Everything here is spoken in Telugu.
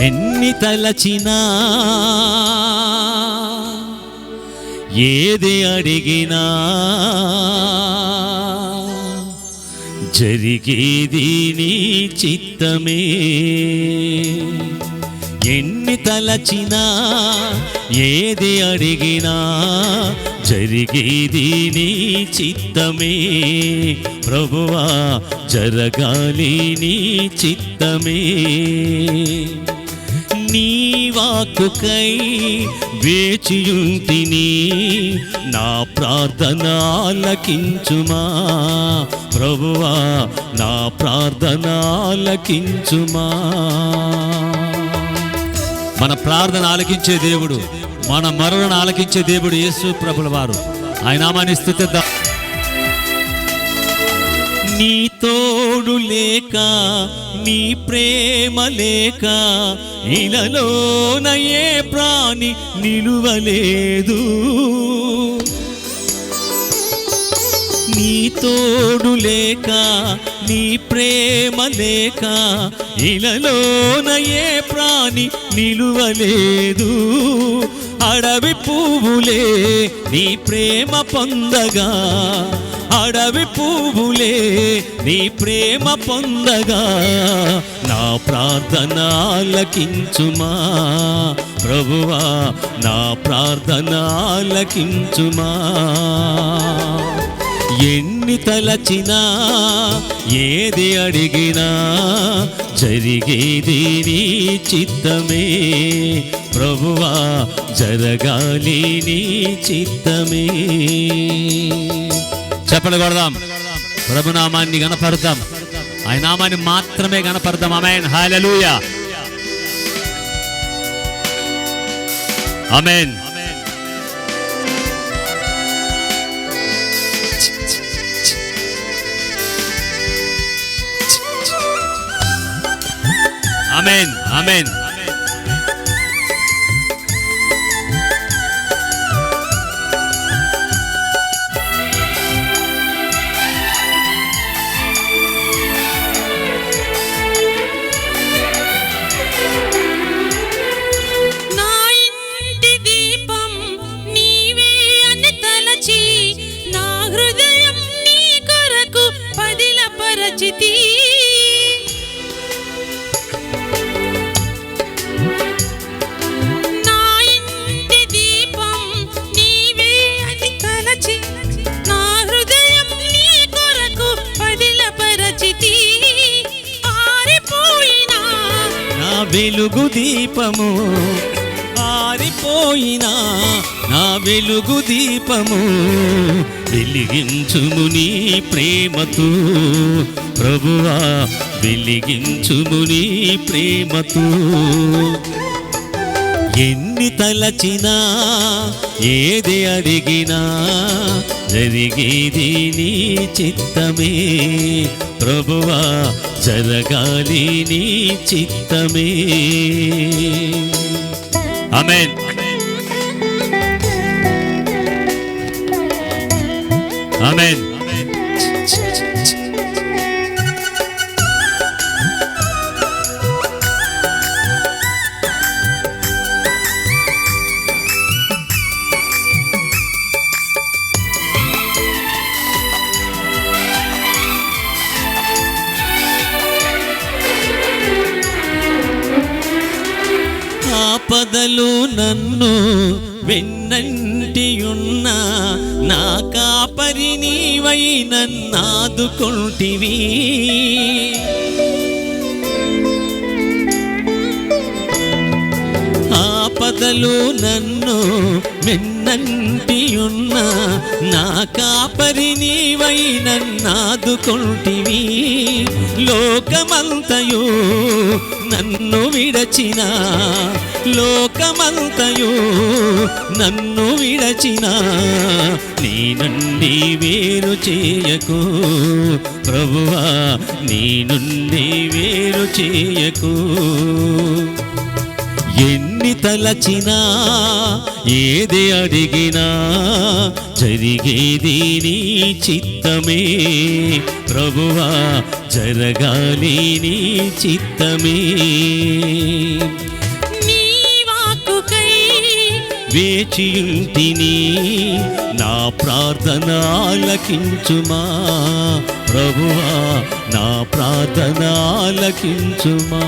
ఎన్ని తలచినా ఏది అడిగినా జరిగేది నీ చిత్తమే. ఎన్ని తలచినా ఏది అడిగినా జరిగేది నీ చిత్తమే. ప్రభువా జరగాలి నీ చిత్తమే. వాక్కుకై వేచియుంటిని నా ప్రార్థన ఆలకించుమా ప్రభువా నా ప్రార్థన ఆలకించుమా మన ప్రార్థన ఆలకించే దేవుడు మన మరణను ఆలకించే దేవుడు యేసు ప్రభుల వారు ఆయన నామాన్ని స్థుతిద్దాం. నీ తోడు లేక నీ ప్రేమ లేక ఇలలోనయే ప్రాణి నిలువలేదు. నీ తోడు లేక నీ ప్రేమ లేక ఇలలోనయే ప్రాణి నిలువలేదు. అడవి పువ్వులే నీ ప్రేమ పొందగా. అడవి పువ్వులే నీ ప్రేమ పొందగా. నా ప్రార్థనాలకించుమా ప్రభువా నా ప్రార్థనాలకించుమా ఎన్ని తలచినా ఏది అడిగినా జరిగేది నీ చిత్తమే. ప్రభువా జరగాలి నీ చిత్తమే. చెప్పలు కొడదాం. ప్రభునామాన్ని గణపడతాం ఆయన నామాన్ని మాత్రమే గణపడతాం amen hallelujah amen amen amen వెలుగు దీపము ఆరిపోయినా నా వెలుగు దీపము వెలిగించుము నీ ప్రేమతో. ప్రభువా వెలిగించుము నీ ప్రేమతో. ఎన్ని తలచినా ఏది అడిగినా జరిగేది నీ చిత్తమే. ప్రభువా జరగాలి నీ చిత్తమే. అమెన్ అమెన్ ఆపదలు నన్ను వెన్నంటియున్న నా కాపరి నీవై నన్నాదుకుంటివి ఆపదలు నన్ను వెన్నంటియున్న నా కాపరి నీవై నన్నాదుకుంటివి లోకమంతయు నన్ను విడచినా లోకమంతయు నన్ను విడచిన నీ నుండి వేరు చేయకు. ప్రభువా నీ నుండి వేరు చేయకు. ఎన్ని తలచినా ఏది అడిగినా జరిగేది నీ చిత్తమే. ప్రభువా జరగాలి నీ చిత్తమే. వేచియుంటిని నా ప్రార్థన ఆలకించుమా? ప్రభువా నా ప్రార్థన ఆలకించుమా?